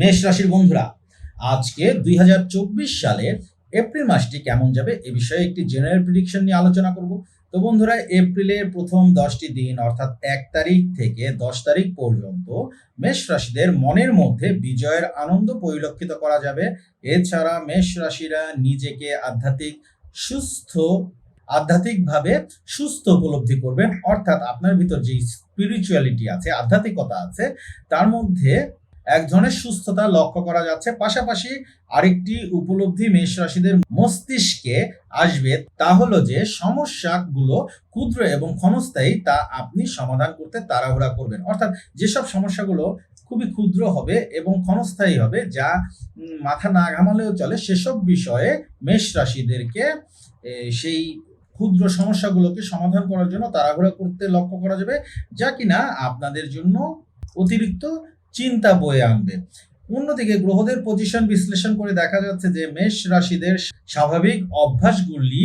মেষ রাশির বন্ধুরা, আজকে দুই হাজার চব্বিশ সালের এপ্রিল মাসটি কেমন যাবে এ বিষয়ে একটি জেনারেল প্রিডিকশন নিয়ে আলোচনা করব। তো বন্ধুরা, এপ্রিলের প্রথম দশটি দিন অর্থাৎ এক তারিখ থেকে দশ তারিখ পর্যন্ত মেষ রাশিদের মনের মধ্যে বিজয়ের আনন্দ পরিলক্ষিত করা যাবে। এছাড়া মেষ রাশিরা নিজেকে আধ্যাত্মিক, সুস্থ, আধ্যাত্মিকভাবে সুস্থ উপলব্ধি করবেন। অর্থাৎ আপনার ভিতর যে স্পিরিচুয়ালিটি আছে, আধ্যাত্মিকতা আছে, তার মধ্যে এক ধরনের সুস্থতা লক্ষ্য করা যাচ্ছে। পাশাপাশি আরেকটি উপলব্ধি মেষ রাশিদের মস্তিষ্কে আসবে তা হলো যে সমস্যাগুলো ক্ষুদ্র এবং ক্ষণস্থায়ী তা আপনি সমাধান করতে তাড়াহুড়া করবেন। অর্থাৎ যেসব সমস্যাগুলো খুবই ক্ষুদ্র হবে এবং ক্ষণস্থায়ী হবে, যা মাথা না ঘামালেও চলে, সেসব বিষয়ে মেষ রাশিদেরকে সেই ক্ষুদ্র সমস্যাগুলোকে সমাধান করার জন্য তাড়াহুড়া করতে লক্ষ্য করা যাবে, যা কিনা আপনাদের জন্য অতিরিক্ত চিন্তা বয়ে আনবে। অন্যদিকে গ্রহদের পজিশন বিশ্লেষণ করে দেখা যাচ্ছে যে মেষ রাশিদের স্বাভাবিক অভ্যাসগুলি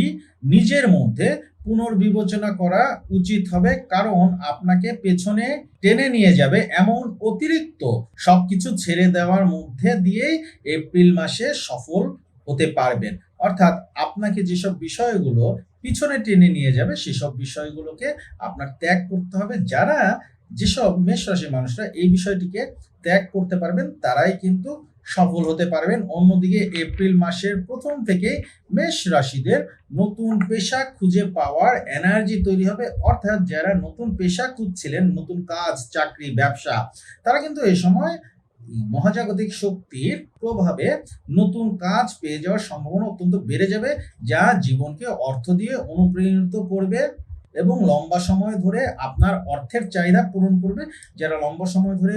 নিজের মধ্যে পুনর্বিবেচনা করা উচিত হবে, কারণ আপনাকে পেছনে টেনে নিয়ে যাবে এমন অতিরিক্ত সবকিছু ছেড়ে দেওয়ার মধ্যে দিয়েই এপ্রিল মাসে সফল হতে পারবেন। অর্থাৎ আপনাকে যেসব বিষয়গুলো পিছনে টেনে নিয়ে যাবে, সেসব বিষয়গুলোকে আপনার ত্যাগ করতে হবে। যারা যেসব মেষ রাশির মানুষরা এই বিষয়টিকে ত্যাগ করতে পারবেন, তারাই কিন্তু সফল হতে পারবেন। অন্যদিকে এপ্রিল মাসের প্রথম থেকে মেষ রাশিদের নতুন পেশা খুঁজে পাওয়ার এনার্জি তৈরি হবে। অর্থাৎ যারা নতুন পেশা খুঁজছিলেন, নতুন কাজ, চাকরি, ব্যবসা, তারা কিন্তু এই সময় মহাজাগতিক শক্তির প্রভাবে নতুন কাজ পেয়ে যাওয়ার সম্ভাবনা অত্যন্ত বেড়ে যাবে, যা জীবনকে অর্থ দিয়ে অনুপ্রাণিত করবে। এবং লম্বা সময় ধরে আপনার অর্থের চাহিদা পূরণ করবে। যারা লম্বা সময় ধরে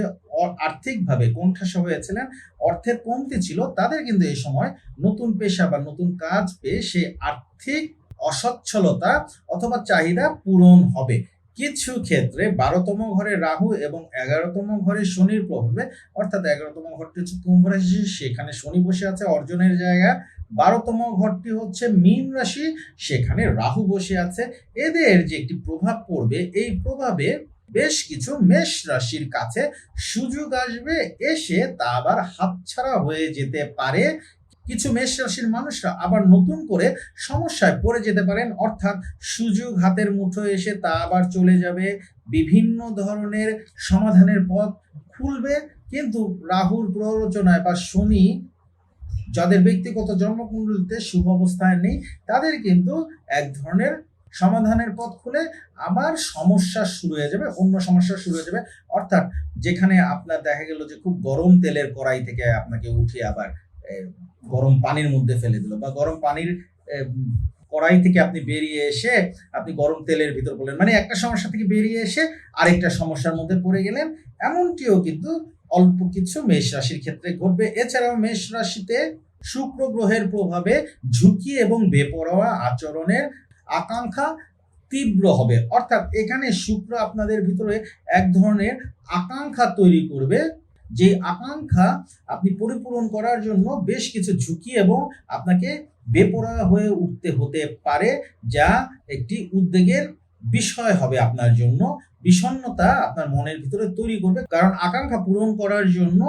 আর্থিকভাবে কোণঠাসা হয়েছিলেন অর্থের কমতি ছিল, তাদের কিন্তু এই সময় নতুন পেশা বা নতুন কাজ পেয়ে সে আর্থিক অসচ্ছলতা অথবা চাহিদা পূরণ হবে। কিছু ক্ষেত্রে বারোতম ঘরে রাহু এবং এগারোতম ঘরে শনির প্রভাবে, অর্থাৎ এগারোতম ঘরটি হচ্ছে কুম্ভ রাশি, সেখানে শনি বসে আছে, অর্জনের জায়গা বারোতম ঘরটি হচ্ছে মীন রাশি, সেখানে রাহু বসে আছে। এদের যে একটি প্রভাব পড়বে, এই প্রভাবে বেশ কিছু মেষ রাশির কাছে সুযোগ আসবে, এসে তা আবার হাতছাড়া হয়ে যেতে পারে। কিছু মেষ রাশির মানুষরা আবার নতুন করে সমস্যায় পড়ে যেতে পারেন, অর্থাৎ সুযোগ হাতের মুঠোয় এসে তা আবার চলে যাবে। বিভিন্ন ধরনের সমাধানের পথ খুলবে, কিন্তু রাহুর প্ররোচনায় বা শনি যাদের ব্যক্তিগত জন্মকুণ্ডলিতে শুভ অবস্থায় নেই, তাদের কিন্তু এক ধরনের সমাধানের পথ খুলে আবার সমস্যা শুরু হয়ে যাবে, অন্য সমস্যা শুরু হয়ে যাবে। অর্থাৎ যেখানে আপনার দেখা গেল যে খুব গরম তেলের কড়াই থেকে আপনাকে উঠিয়ে আবার গরম পানির মধ্যে ফেলে দিল বা গরম পানির কড়াই থেকে আপনি বেরিয়ে এসে আপনি গরম তেলের ভিতর পড়লেন। মানে একটা সমস্যা থেকে বেরিয়ে এসে আরেকটা সমস্যার মধ্যে পড়ে গেলেন। এমনটিও কিন্তু অল্প কিছু মেষ রাশির ক্ষেত্রে ঘটবে। এছাড়াও মেষ রাশিতে শুক্র গ্রহের প্রভাবে ঝুঁকি এবং বেপরোয়া আচরণের আকাঙ্ক্ষা তীব্র হবে। অর্থাৎ এখানে শুক্র আপনাদের ভিতরে এক ধরনের আকাঙ্ক্ষা তৈরি করবে, যে আকাঙ্ক্ষা আপনি পরিপূরণ করার জন্য বেশ কিছু ঝুঁকি এবং আপনাকে বেপরোয়া হয়ে উঠতে হতে পারে, যা একটি উদ্বেগের বিষয় হবে আপনার জন্য। বিষণ্ণতা আপনার মনের ভিতরে তৈরি করবে। কারণ আকাঙ্ক্ষা পূরণ করার জন্য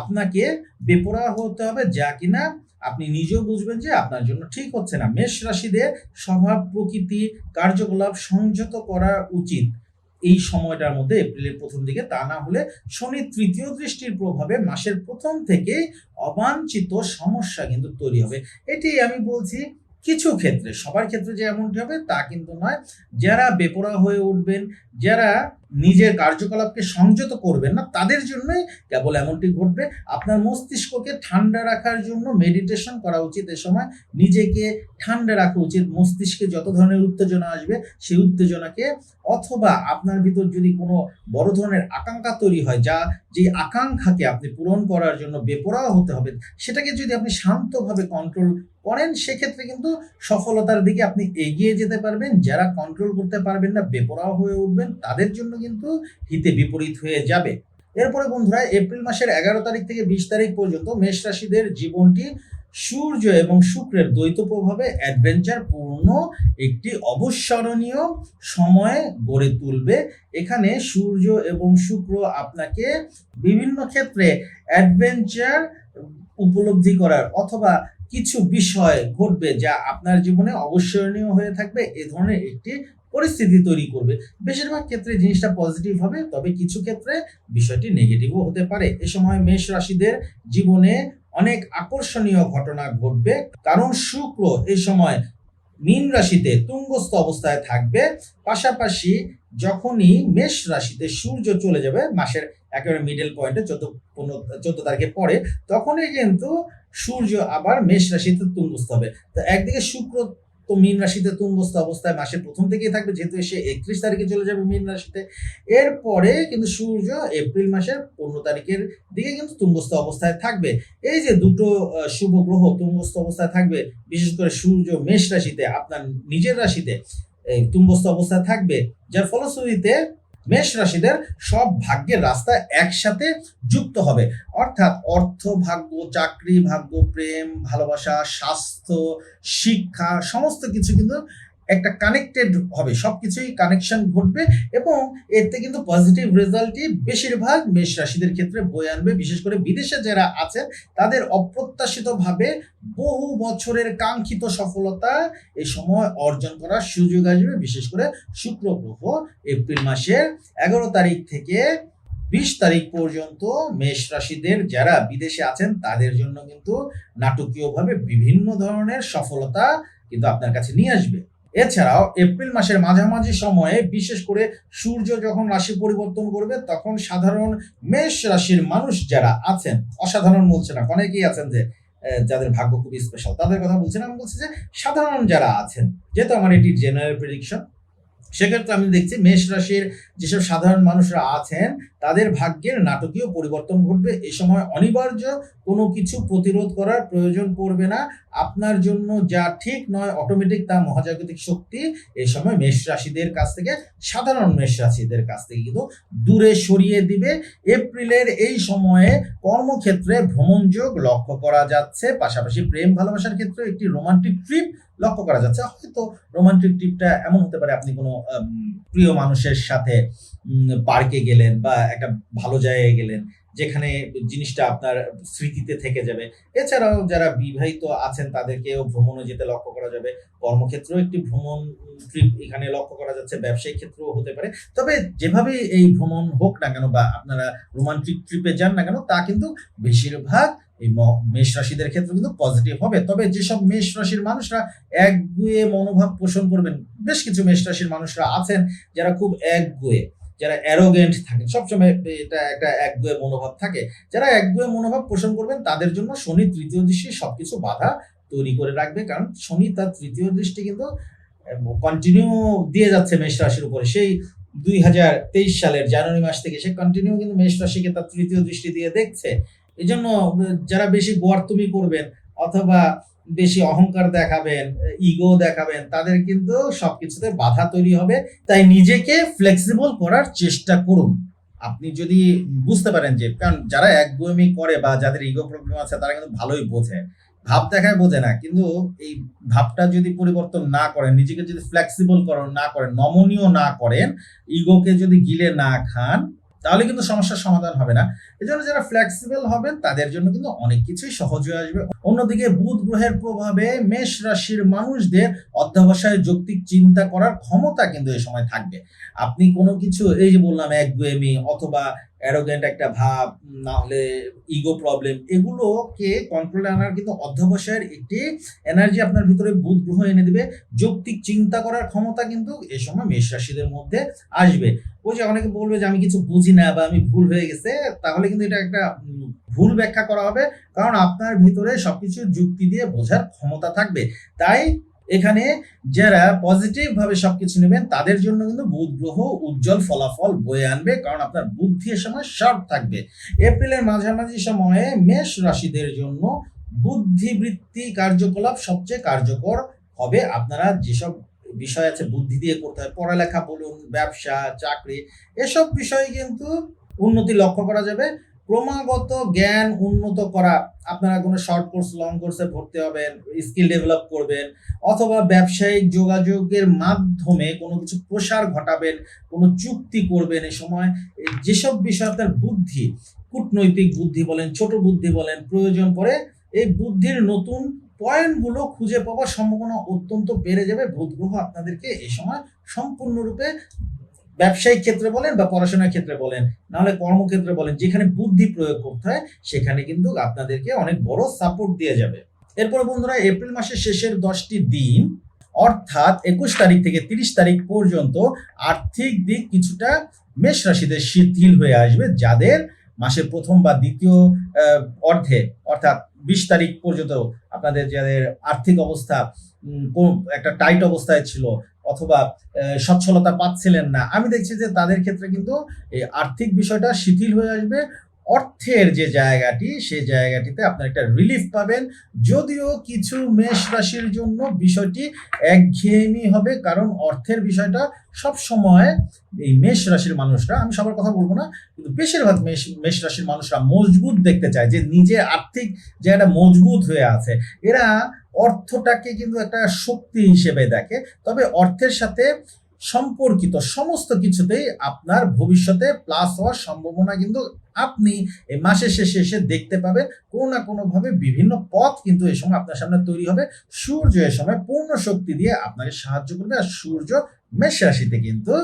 আপনাকে বেপরোয়া হতে হবে যা কিনা আপনি নিজেও বুঝবেন যে আপনার জন্য ঠিক হচ্ছে না। মেষ রাশিদের স্বভাব, প্রকৃতি, কার্যকলাপ সংযত করা উচিত। এই সময়টার মধ্যে এপ্রিলের প্রথম দিকে তা না হলে শনির তৃতীয় দৃষ্টির প্রভাবে মাসের প্রথম থেকেই অবাঞ্ছিত সমস্যা কিন্তু তৈরি হবে। এটি আমি বলছি কিছু ক্ষেত্রে, সবার ক্ষেত্রে যে এমনটি হবে তা কিন্তু নয়। যারা বেপরোয়া হয়ে উঠবেন, যারা নিজের কার্যকলাপকে সংযত করবেন না, তাদের জন্যই কেবল এমনটি ঘটবে। আপনার মস্তিষ্ককে ঠান্ডা রাখার জন্য মেডিটেশন করা উচিত এ সময়। নিজেকে ঠান্ডা রাখা উচিত। মস্তিষ্কে যত ধরনের উত্তেজনা আসবে, সেই উত্তেজনাকে অথবা আপনার ভিতর যদি কোনো বড় ধরনের আকাঙ্ক্ষা তৈরি হয়, যা যে আকাঙ্ক্ষাকে আপনি পূরণ করার জন্য বেপরোয়া হতে হবে, সেটাকে যদি আপনি শান্তভাবে কন্ট্রোল করেন, সেক্ষেত্রে কিন্তু সফলতার দিকে আপনি এগিয়ে যেতে পারবেন। যারা কন্ট্রোল করতে পারবেন না, বেপরোয়া হয়ে উঠবেন, তাদের জন্য কিন্তু হিতে বিপরীত হয়ে যাবে। এরপরে বন্ধুরা, এপ্রিল মাসের এগারো তারিখ থেকে বিশ তারিখ পর্যন্ত মেষ রাশিদের জীবনটি সূর্য এবং শুক্রের দ্বৈত প্রভাবে অ্যাডভেঞ্চার পূর্ণ, একটি অবস্মরণীয় সময় গড়ে তুলবে। এখানে সূর্য এবং শুক্র আপনাকে বিভিন্ন ক্ষেত্রে অ্যাডভেঞ্চার উপলব্ধি করার অথবা কিছু বিষয় ঘটবে যা আপনার জীবনে অবসরণীয় হয়ে থাকবে, এ ধরনের একটি পরিস্থিতি তৈরি করবে। বেশিরভাগ ক্ষেত্রে জিনিসটা পজিটিভ হবে, তবে কিছু ক্ষেত্রে বিষয়টি নেগেটিভও হতে পারে। এ সময় মেষ রাশিদের জীবনে অনেক আকর্ষণীয় ঘটনা ঘটবে। কারণ শুক্র এই সময় মীন রাশিতে তুঙ্গস্থ অবস্থায় থাকবে। পাশাপাশি যখনই মেষ রাশিতে সূর্য চলে যাবে, মাসের একেবারে মিডল পয়েন্টে চোদ্দ, পনেরো, চোদ্দ তারিখে পরে, তখনই কিন্তু সূর্য আবার মেষ রাশিতে তুঙ্গস্থ হবে। তো একদিকে শুক্র তো মীন রাশিতে তুঙ্গস্থ অবস্থায় মাসের প্রথম থেকেই থাকবে, যেহেতু সে একত্রিশ তারিখে চলে যাবে মীন রাশিতে। এরপরে কিন্তু সূর্য এপ্রিল মাসের পনেরো তারিখের দিকে কিন্তু তুঙ্গস্থ অবস্থায় থাকবে। এই যে দুটো শুভ গ্রহ তুঙ্গস্থ অবস্থায় থাকবে, বিশেষ করে সূর্য মেষ রাশিতে, আপনার নিজের রাশিতে, এই তুঙ্গস্থ অবস্থায় থাকবে। যার ফলশ্রুতিতে মেষ রাশিদের সব ভাগ্যের রাস্তা একসাথে যুক্ত হবে। অর্থাৎ অর্থ ভাগ্য, চাকরি ভাগ্য, প্রেম, ভালোবাসা, স্বাস্থ্য, শিক্ষা, সমস্ত কিছু কিন্তু একটা কানেক্টেড হবে, সবকিছুই কানেকশন ঘটবে এবং এতে কিন্তু পজিটিভ রেজাল্টই বেশিরভাগ মেষ রাশিদের ক্ষেত্রে বয়ে আনবে। বিশেষ করে বিদেশে যারা আছেন, তাদের অপ্রত্যাশিতভাবে বহু বছরের কাঙ্ক্ষিত সফলতা এই সময় অর্জন করার সুযোগ আসবে। বিশেষ করে শুক্র গ্রহ এপ্রিল মাসের এগারো তারিখ থেকে বিশ তারিখ পর্যন্ত মেষ রাশিদের যারা বিদেশে আছেন, তাদের জন্য কিন্তু নাটকীয়ভাবে বিভিন্ন ধরনের সফলতা কিন্তু আপনার কাছে নিয়ে আসবে। এছাড়াও এপ্রিল মাসের মাঝামাঝি সময়ে, বিশেষ করে সূর্য যখন রাশি পরিবর্তন করবে, তখন সাধারণ মেষ রাশির মানুষ যারা আছেন, অসাধারণ বলছে না, অনেকেই আছেন যে যাদের ভাগ্য খুবই স্পেশাল তাদের কথা বলছি না, আমি বলছি যে, সাধারণ যারা আছেন, যেহেতু আমার এটি জেনারেল প্রেডিকশন সেক্ষেত্রে আমি দেখছি মেষ রাশির যেসব সাধারণ মানুষরা আছেন, তাদের ভাগ্যের নাটকীয় পরিবর্তন ঘটবে। এ সময় অনিবার্য কোনো কিছু প্রতিরোধ করার প্রয়োজন পড়বে না। আপনার জন্য যা ঠিক নয়, অটোমেটিক তা মহাজাগতিক শক্তি। এই সময় মেষ রাশিদের কাছ থেকে, সাধারণ মেষ রাশিদের কাছ থেকে কিন্তু দূরে সরিয়ে দিবে। এপ্রিলের এই সময়ে কর্মক্ষেত্রে ভ্রমণযোগ লক্ষ্য করা যাচ্ছে। পাশাপাশি প্রেম ভালোবাসার ক্ষেত্রে একটি রোমান্টিক ট্রিপ লক্ষ্য করা যাচ্ছে। হয়তো রোমান্টিক ট্রিপটা এমন হতে পারে, আপনি কোনো প্রিয় মানুষের সাথে পার্কে গেলেন বা একটা ভালো জায়গায় গেলেন, যেখানে জিনিসটা আপনার স্মৃতিতে থেকে যাবে। এছাড়াও যারা বিবাহিত আছেন, তাদেরকেও ভ্রমণে যেতে লক্ষ্য করা যাবে। কর্মক্ষেত্রেও একটি ভ্রমণ ট্রিপ এখানে লক্ষ্য করা যাচ্ছে, ব্যবসায়িক ক্ষেত্রেও হতে পারে। তবে যেভাবে এই ভ্রমণ হোক না কেন বা আপনারা রোমান্টিক ট্রিপে যান না কেন, তা কিন্তু বেশিরভাগ এই মেষ রাশিদের ক্ষেত্রে কিন্তু পজিটিভ হবে। তবে যেসব মেষ রাশির মানুষরা একগুয়ে মনোভাব পোষণ করবেন, বেশ কিছু মেষ রাশির মানুষরা আছেন যারা খুব একগুয়ে, যারা অ্যারোগেন্ট থাকেন। সবসময় এটা একটা একগুয়ে মনোভাব থাকে। যারা একগুয়ে মনোভাব পোষণ করবেন, তাদের জন্য শনি তৃতীয় দৃষ্টি সবকিছু বাধা তৈরি করে রাখবে। কারণ শনি তার তৃতীয় দৃষ্টি কিন্তু কন্টিনিউ দিয়ে যাচ্ছে মেষ রাশির উপরে। সেই দুই হাজার তেইশ সালের জানুয়ারি মাস থেকে সে কন্টিনিউ কিন্তু মেষ রাশিকে তার তৃতীয় দৃষ্টি দিয়ে দেখছে। এই জন্য যারা বেশি গোয়ার্তুমি করবেন অথবা বেশি অহংকার দেখাবেন, ইগো দেখাবেন, তাদের কিন্তু সবকিছুতে বাধা তৈরি হবে। তাই নিজেকে ফ্লেক্সিবল করার চেষ্টা করুন। আপনি যদি বুঝতে পারেন যে, কারণ যারা এক একগুয়েমি করে বা যাদের ইগো প্রবলেম আছে, তারা কিন্তু ভালোই বোঝে। ভাব দেখায় বোঝে না, কিন্তু এই ভাবটা যদি পরিবর্তন না করেন, নিজেকে যদি ফ্লেক্সিবল করেন না করেন, নমনীয় না করেন, ইগোকে যদি গিলে না খান তাহলে কিন্তু সমস্যার সমাধান হবে না। এজন্য যারা ফ্লেক্সিবল হবেন, তাদের জন্য কিন্তু অনেক কিছুই সহজ হয়ে আসবে। অন্যদিকে বুধ গ্রহের প্রভাবে মেষ রাশির মানুষদের অধ্যাবসায় যৌক্তিক চিন্তা করার ক্ষমতা কিন্তু এই সময় থাকবে। আপনি কোনো কিছু, এই যে বললাম এক একগুয়েমি অথবা অ্যারোগেন্ট একটা ভাব না হলে ইগো প্রবলেম এগুলোকে কন্ট্রোলে আনার কিন্তু অধ্যাবসায়ের একটি এনার্জি আপনার ভিতরে বুধ গ্রহ এনে দেবে। যৌক্তিক চিন্তা করার ক্ষমতা কিন্তু এই সময় মেষ রাশিদের মধ্যে আসবে। ওই যে অনেকে বলবে যে আমি কিছু বুঝি না বা আমি ভুল হয়ে গেছে, তাহলে কিন্তু এটা একটা ভুল ব্যাখ্যা করা হবে। কারণ আপনার ভিতরে সবকিছু যুক্তি দিয়ে বোঝার ক্ষমতা থাকবে। তাই এখানে যারা পজিটিভ ভাবে সবকিছু নেবেন, তাদের জন্য কিন্তু বুধ গ্রহ উজ্জ্বল ফলাফল বয়ে আনবে, কারণ আপনার বুদ্ধি এ সময় শার্প থাকবে। এপ্রিলের মাঝামাঝি সময়ে মেষ রাশিদের জন্য বুদ্ধিবৃত্তি কার্যকলাপ সবচেয়ে কার্যকর হবে। আপনারা যেসব বিষয় আছে বুদ্ধি দিয়ে করতে হয়, পড়ালেখা বলুন, ব্যবসা, চাকরি, এসব বিষয়ে কিন্তু উন্নতি লক্ষ্য করা যাবে। ক্রমাগত জ্ঞান উন্নত করা। আপনারা কোনো শর্ট কোর্স লং কোর্সে ভর্তি হবেন স্কিল ডেভেলপ করবেন, অথবা ব্যবসায়িক যোগাযোগের মাধ্যমে কোনো কিছু প্রসার ঘটাবেন, কোনো চুক্তি করবেন এই সময় যেসব বিষয় আপনার বুদ্ধি, কূটনৈতিক বুদ্ধি বলেন, ছোট বুদ্ধি বলেন, প্রয়োজন পড়ে এই বুদ্ধির নতুন পয়েন্টগুলো খুঁজে পাওয়ার সম্ভাবনা অত্যন্ত বেড়ে যাবে। বুধ গ্রহ আপনাদেরকে এ সময় সম্পূর্ণরূপে ব্যবসায়িক ক্ষেত্রে বলেন বা পড়াশোনার ক্ষেত্রে বলেন, নাহলে কর্মক্ষেত্রে বলেন, যেখানে বুদ্ধি প্রয়োগ করতে হয়, সেখানে কিন্তু আপনাদেরকে অনেক বড় সাপোর্ট দিয়ে যাবে। এরপরে বন্ধুরা, এপ্রিল মাসের শেষের দশটি দিন, অর্থাৎ একুশ তারিখ থেকে তিরিশ তারিখ পর্যন্ত আর্থিক দিক কিছুটা মেষ রাশিতে শিথিল হয়ে আসবে, যাদের মাসের প্রথম বা দ্বিতীয় অর্ধে, অর্থাৎ বিশ তারিখ পর্যন্ত আপনাদের যাদের আর্থিক অবস্থা একটা টাইট অবস্থায় ছিল অথবা সচ্ছলতা পাচ্ছিলেন না। আমি দেখছি যে তাদের ক্ষেত্রে কিন্তু এই আর্থিক বিষয়টা শিথিল হয়ে আসবে। অর্থের যে জায়গাটি সেই জায়গাটিতে আপনার একটা রিলিফ পাবেন। যদিও কিছু মেষ রাশির জন্য বিষয়টি একঘেয়েমি হবে, কারণ অর্থের বিষয়টা সব সময় এই মেষ রাশির মানুষরা, আমি সবার কথা বলব না, কিন্তু বেশিরভাগ মেষ মেষ রাশির মানুষরা মজবুত দেখতে চায় যে নিজে আর্থিক জায়গাটা মজবুত হয়ে আছে। এরা অর্থটাকে কিন্তু একটা শক্তি হিসেবে দেখে। তবে অর্থের সাথে সম্পর্কিত সমস্ত কিছুতেই আপনার ভবিষ্যতে প্লাস হওয়ার সম্ভাবনা কিন্তু আপনি এই মাসের শেষে এসে দেখতে পাবে কোনো না কোনোভাবে বিভিন্ন পথ কিন্তু এই সময় আপনার সামনে তৈরি হবে। সূর্য এ সময় পূর্ণ শক্তি দিয়ে আপনাকে সাহায্য করবে আর সূর্য মেষ রাশিতে কিন্তু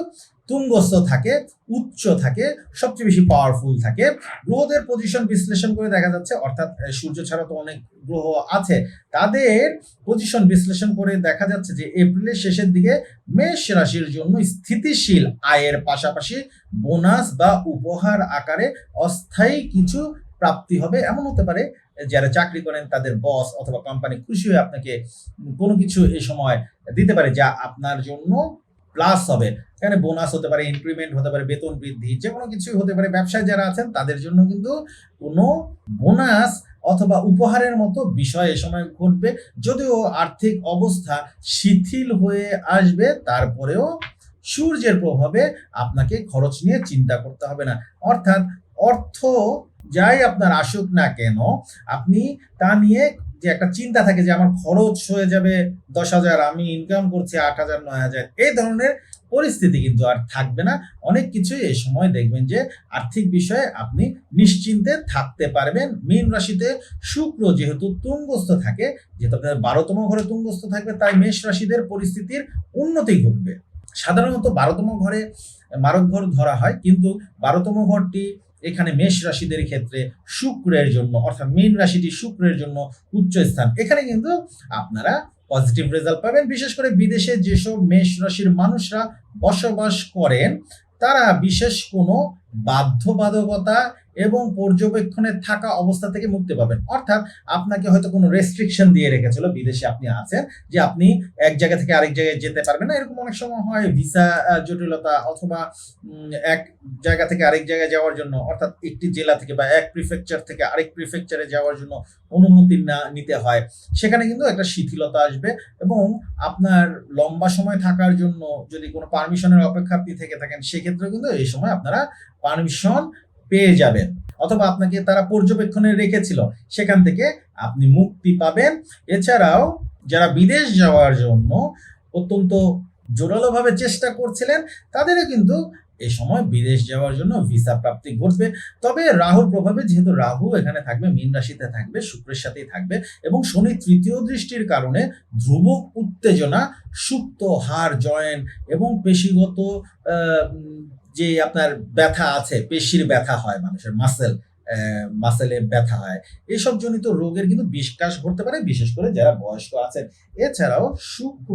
তুঙ্গস্থ থাকে, উচ্চ থাকে, সবচেয়ে বেশি পাওয়ারফুল থাকে। গ্রহদের পজিশন বিশ্লেষণ করে দেখা যাচ্ছে, অর্থাৎ সূর্য ছাড়া তো অনেক গ্রহ আছে। তাদের পজিশন বিশ্লেষণ করে দেখা যাচ্ছে যে, এপ্রিলের শেষের দিকে মেষ রাশির জন্য স্থিতিশীল আয়ের পাশাপাশি বোনাস বা উপহার আকারে অস্থায়ী কিছু প্রাপ্তি হবে। এমন হতে পারে যারা চাকরি করেন, তাদের বস অথবা কোম্পানি খুশি হয়ে আপনাকে কোনো কিছু এই সময় দিতে পারে, যা আপনার জন্য প্লাস হবে। এখানে বোনাস হতে পারে ইনক্রিমেন্ট হতে পারে, বেতন বৃদ্ধি যে কোনো কিছুই হতে পারে। ব্যবসায় যারা আছেন, তাদের জন্য কিন্তু কোনো বোনাস অথবা উপহারের মতো বিষয় এ সময় ঘটবে। যদিও আর্থিক অবস্থা শিথিল হয়ে আসবে, তারপরেও সূর্যের প্রভাবে আপনাকে খরচ নিয়ে চিন্তা করতে হবে না। অর্থাৎ অর্থ যাই আপনার আসুক না কেন, আপনি তা নিয়ে যে একটা চিন্তা থাকে যে আমার খরচ হয়ে যাবে দশ হাজার, আমি ইনকাম করছি আট হাজার, নয় হাজার, এই ধরনের পরিস্থিতি কিন্তু আর থাকবে না। অনেক কিছুই এই সময় দেখবেন যে আর্থিক বিষয়ে আপনি নিশ্চিন্তে থাকতে পারবেন। মীন রাশিতে শুক্র যেহেতু তুঙ্গস্থ থাকে, যেহেতু আপনার বারোতম ঘরে তুঙ্গস্থ থাকবে, তাই মেষ রাশিদের পরিস্থিতির উন্নতি ঘটবে। সাধারণত বারোতম ঘরে মারক ঘর ধরা হয়, কিন্তু বারোতম ঘরটি এখানে মেষ রাশিদের ক্ষেত্রে শুক্রের জন্য, অর্থাৎ মীন রাশিটি শুক্রের জন্য উচ্চ স্থান। এখানে কিন্তু আপনারা পজিটিভ রেজাল্ট পাবেন। বিশেষ করে বিদেশে যেসব মেষ রাশির মানুষরা বসবাস করেন, তারা বিশেষ কোনো বাধ্যবাধকতা এবং পর্যবেক্ষণে থাকা অবস্থা থেকে মুক্তি পাবেন। অর্থাৎ আপনাকে হয়তো কোনো রেস্ট্রিকশন দিয়ে রেখেছিল, বিদেশে আপনি আছেন, যে আপনি এক জায়গা থেকে আরেক জায়গায় যেতে পারবেন না। এরকম অনেক সময় হয় ভিসা জটিলতা অথবা এক জায়গা থেকে আরেক জায়গায় যাওয়ার জন্য, অর্থাৎ একটি জেলা থেকে বা এক প্রিফেকচার থেকে আরেক প্রিফেকচারে যাওয়ার জন্য অনুমতি না নিতে হয়। সেখানে কিন্তু একটা শিথিলতা আসবে এবং আপনার লম্বা সময় থাকার জন্য যদি কোনো পারমিশনের অপেক্ষা আপনি থেকে থাকেন সেক্ষেত্রে কিন্তু এই সময় আপনারা পারমিশন পেয়ে যাবেন। অথবা আপনাকে তারা পর্যবেক্ষণে রেখেছিল, সেখান থেকে আপনি মুক্তি পাবেন। এছাড়াও যারা বিদেশ যাওয়ার জন্য অত্যন্ত জোরালোভাবে চেষ্টা করছিলেন, তাদেরও কিন্তু এই সময় বিদেশ যাওয়ার জন্য ভিসা প্রাপ্তি ঘটবে। তবে রাহুর প্রভাবে যেহেতু রাহু এখানে থাকবে, মীন রাশিতে থাকবে, শুক্রের সাথেই থাকবে এবং শনি তৃতীয় দৃষ্টির কারণে ধ্রুবক উত্তেজনা, সুপ্ত হাড় জয়েন্ট এবং পেশিগত যে আপনার ব্যথা আছে, পেশির ব্যথা হয় মানুষের মাসেল মাসেলে ব্যথা হয়। এইসব জনিত রোগের কিন্তু বিশ্বাস ঘটতে পারে, বিশেষ করে যারা বয়স্ক আছেন। এছাড়াও শুক্র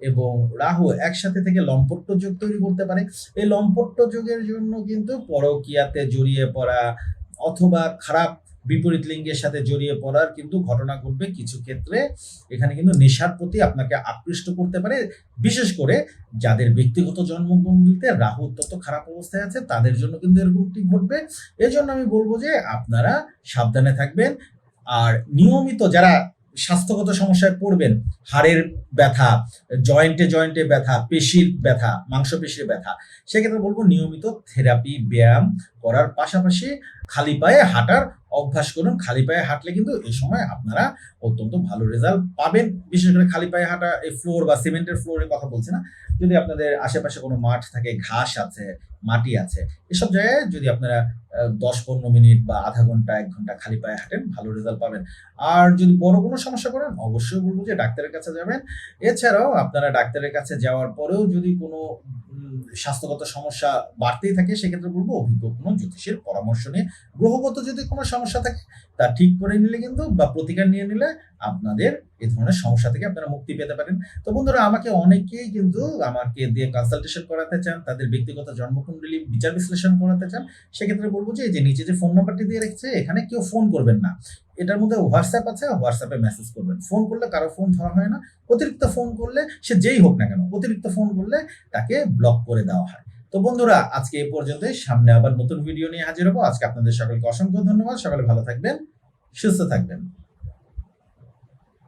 এবং রাহু একসাথে থেকে লম্পট্য যোগ তৈরি করতে পারে। এই লম্পট্ট যোগের জন্য কিন্তু পরকিয়াতে জড়িয়ে পড়া অথবা খারাপ বিপরীত লিঙ্গের সাথে জড়িয়ে পড়ার কিন্তু ঘটনা ঘটবে কিছু ক্ষেত্রে। এখানে কিন্তু নেশার প্রতি আপনাকে আকৃষ্ট করতে পারে। বিশেষ করে যাদের ব্যক্তিগত জন্মকুণ্ডলিতে রাহু অত্যন্ত খারাপ অবস্থায় আছে, তাদের জন্য কিন্তু এরকমটি ঘটবে। এই জন্য আমি বলব যে আপনারা সাবধানে থাকবেন। আর নিয়মিত যারা স্বাস্থ্যগত সমস্যায় পড়বেন, হাড়ের ব্যথা, জয়েন্টে জয়েন্টে ব্যথা, পেশির ব্যথা, মাংসপেশির ব্যথা, সেক্ষেত্রে বলব নিয়মিত থেরাপি, ব্যায়াম করার পাশাপাশি খালি পায়ে হাঁটার অভ্যাস করুন। খালি পায়ে হাঁটলে কিন্তু এই সময় আপনারা অত্যন্ত ভালো রেজাল্ট পাবেন। বিশেষ করে খালি পায়ে হাঁটা, এই ফ্লোর বা সিমেন্টের ফ্লোরের কথা বলছি না। যদি আপনাদের আশেপাশে কোনো মাঠ থাকে, ঘাস আছে, মাটি আছে, এসব জায়গায় যদি আপনারা দশ পনেরো মিনিট বা আধা ঘণ্টা, এক ঘণ্টা খালি পায়ে হাঁটেন, ভালো রেজাল্ট পাবেন। আর যদি বড় কোনো সমস্যা করেন, অবশ্যই বলব যে ডাক্তারের কাছে যাবেন। এছাড়াও আপনারা ডাক্তারের কাছে যাওয়ার পরেও যদি কোনো স্বাস্থ্যগত সমস্যা বাড়তেই থাকে, সেক্ষেত্রে বলব অভিজ্ঞ কোনো জ্যোতিষের পরামর্শ নিয়ে। গ্রহগত যদি কোনো সমস্যা থাকে, তা ঠিক করে নিলে কিন্তু বা প্রতিকার নিয়ে নিলে আপনাদের এই ধরনের সমস্যা থেকে আপনারা মুক্তি পেতে পারেন। তো বন্ধুরা, আমাকে অনেকেই কিন্তু আমাকে দিয়ে কনসালটেশন করাতে চান, তাদের ব্যক্তিগত জন্মকুণ্ডলী বিচার বিশ্লেষণ করাতে চান। সেক্ষেত্রে বলব যে, এই যে নিচে যে ফোন নাম্বারটি দিয়ে রেখেছে, এখানে কেউ ফোন করবেন না। এটার মধ্যে হোয়াটসঅ্যাপ আছে হোয়াটসঅ্যাপে মেসেজ করবেন। ফোন করলে কারও ফোন ধরা হয় না। অতিরিক্ত ফোন করলে সে যেই হোক না কেন, অতিরিক্ত ফোন করলে তাকে ব্লক করে দেওয়া হয়। তো বন্ধুরা, আজকে এই পর্যন্তই। সামনে আবার নতুন ভিডিও নিয়ে হাজির হব। আজকে আপনাদের সকলকে অসংখ্য ধন্যবাদ। সকলে ভালো থাকবেন, সুস্থ থাকবেন।